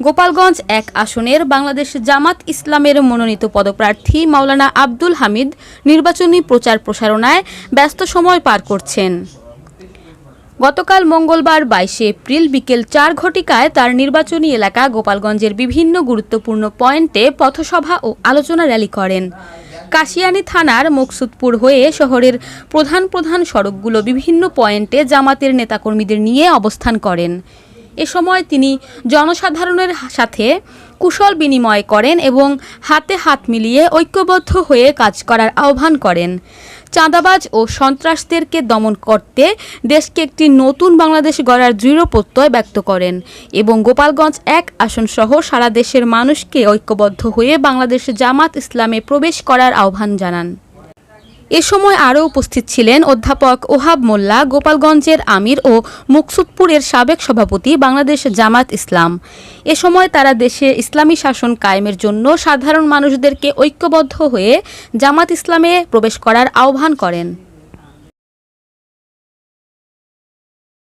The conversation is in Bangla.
গোপালগঞ্জ এক আসনের বাংলাদেশ জামাত ইসলামের মনোনীত পদপ্রার্থী মাওলানা আব্দুল হামিদ নির্বাচনী প্রচার প্রসারণায় ব্যস্ত সময় পার করছেন। গতকাল মঙ্গলবার বাইশে এপ্রিল বিকেল চার ঘটিকায় তার নির্বাচনী এলাকা গোপালগঞ্জের বিভিন্ন গুরুত্বপূর্ণ পয়েন্টে পথসভা ও আলোচনা র্যালি করেন। কাশিয়ানী থানার মুকসুদপুর হয়ে শহরের প্রধান প্রধান সড়কগুলো বিভিন্ন পয়েন্টে জামাতের নেতাকর্মীদের নিয়ে অবস্থান করেন। এ সময় তিনি জনসাধারণের সাথে কুশল বিনিময় করেন এবং হাতে হাত মিলিয়ে ঐক্যবদ্ধ হয়ে কাজ করার আহ্বান করেন। চাঁদাবাজ ও সন্ত্রাসদেরকে দমন করতে দেশকে একটি নতুন বাংলাদেশ গড়ার দৃঢ় প্রত্যয় ব্যক্ত করেন এবং গোপালগঞ্জ এক আসনসহ সারা দেশের মানুষকে ঐক্যবদ্ধ হয়ে বাংলাদেশ জামাত ইসলামে প্রবেশ করার আহ্বান জানান। এ সময় আরও উপস্থিত ছিলেন অধ্যাপক ওহাব মোল্লা, গোপালগঞ্জের আমির ও মুকসুদপুরের সাবেক সভাপতি বাংলাদেশ জামাত ইসলাম। এ সময় তারা দেশে ইসলামী শাসন কায়েমের জন্য সাধারণ মানুষদেরকে ঐক্যবদ্ধ হয়ে জামাত ইসলামে প্রবেশ করার আহ্বান করেন।